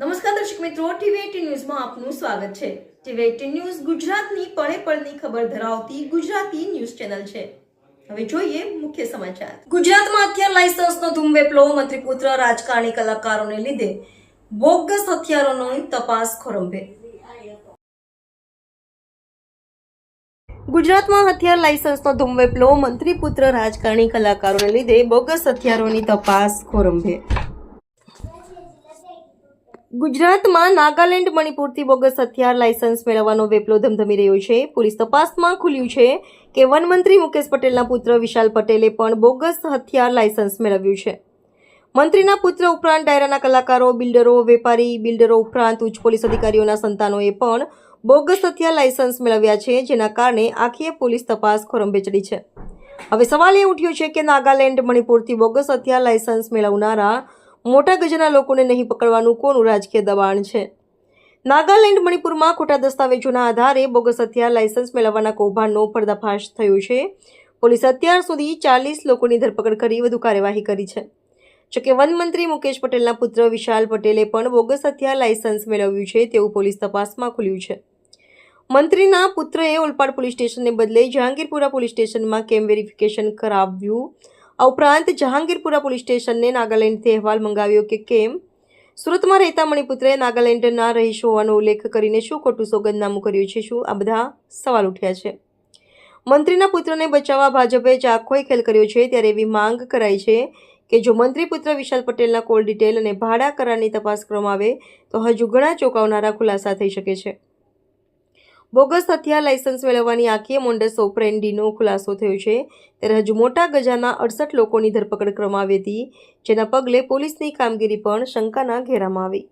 નમસ્કાર દર્શક મિત્રો ટીવી એટીન ન્યૂઝમાં આપનું સ્વાગત છે. ટીવી એટીન ન્યૂઝ ગુજરાતની પળે પળની ખબર ધરાવતી ગુજરાતી ન્યૂઝ ચેનલ છે. હવે જોઈએ મુખ્ય સમાચાર. ગુજરાતમાં હથિયાર લાયસન્સનો ધૂમ વેપલો મંત્રી પુત્ર રાજકારણી કલાકારોને લીધે બોગસ હથિયારોની તપાસ ખોરંભે. ગુજરાતમાં હથિયાર લાયસન્સનો ધૂમવેપલો મંત્રી પુત્ર રાજકારણી કલાકારોને લીધે બોગસ હથિયારોની તપાસ ખોરંભે. ગુજરાતમાં નાગાલેન્ડ, મણિપુરથી બોગસ હથિયાર લાયસન્સ મેળવવાનો વેપલો ધમધમી રહ્યો છે. પોલીસ તપાસમાં ખુલ્યું છે કે વનમંત્રી મુકેશ પટેલના પુત્ર વિશાલ પટેલે પણ બોગસ હથિયાર લાયસન્સ મેળવ્યું છે. મંત્રીના પુત્ર ઉપરાંત ડાયરાના કલાકારો, બિલ્ડરો, વેપારી, બિલ્ડરો ઉપરાંત ઉચ્ચ પોલીસ અધિકારીઓના સંતાનોએ પણ બોગસ હથિયાર લાયસન્સ મેળવ્યા છે, જેના કારણે આખીએ પોલીસ તપાસ ખોરંભે ચડી છે. હવે સવાલ એ ઉઠ્યો છે કે નાગાલેન્ડ, મણિપુરથી બોગસ હથિયાર લાયસન્સ મેળવનારા મોટા ગજના લોકોને નહીં પકડવાનું કોનું રાજકીય દબાણ છે? નાગાલેન્ડ, મણિપુરમાં ખોટા દસ્તાવેજોના આધારે બોગસ હથિયાર લાયસન્સ મેળવવાના કૌભાંડનો પર્દાફાશ થયો છે. પોલીસે અત્યાર સુધી ચાલીસ લોકોની ધરપકડ કરી વધુ કાર્યવાહી કરી છે. જોકે વનમંત્રી મુકેશ પટેલના પુત્ર વિશાલ પટેલે પણ બોગસ હથિયાર લાયસન્સ મેળવ્યું છે તેવું પોલીસ તપાસમાં ખુલ્યું છે. મંત્રીના પુત્રએ ઓલપાડ પોલીસ સ્ટેશનને બદલે જહાંગીરપુરા પોલીસ સ્ટેશનમાં કેમ વેરિફિકેશન કરાવ્યું? આ ઉપરાંત જહાંગીરપુરા પોલીસ સ્ટેશનને નાગાલેન્ડથી અહેવાલ મંગાવ્યો કે કેમ? સુરતમાં રહેતા મણિપુત્રે નાગાલેન્ડના રહીશ હોવાનો ઉલ્લેખ કરીને શું ખોટું સોગંદનામું કર્યું છે, શું આ બધા સવાલ ઉઠ્યા છે? મંત્રીના પુત્રને બચાવવા ભાજપે ચાખોઈ ખેલ કર્યો છે, ત્યારે એવી માંગ કરાઈ છે કે જો મંત્રી પુત્ર વિશાલ પટેલના કોલ ડિટેલ અને ભાડા કરારની તપાસ કરવામાં આવે, તો હજુ ઘણા ચોંકાવનારા ખુલાસા થઈ શકે છે. બોગસ હથિયાર લાયસન્સ મેળવવાની આખીએ મોન્ડસ ઓપરેન્ડીનો ખુલાસો થયો છે. ત્યારે હજુ મોટા ગજાના અડસઠ લોકોની ધરપકડ કરવામાં આવી હતી, જેના પગલે પોલીસની કામગીરી પણ શંકાના ઘેરામાં આવી.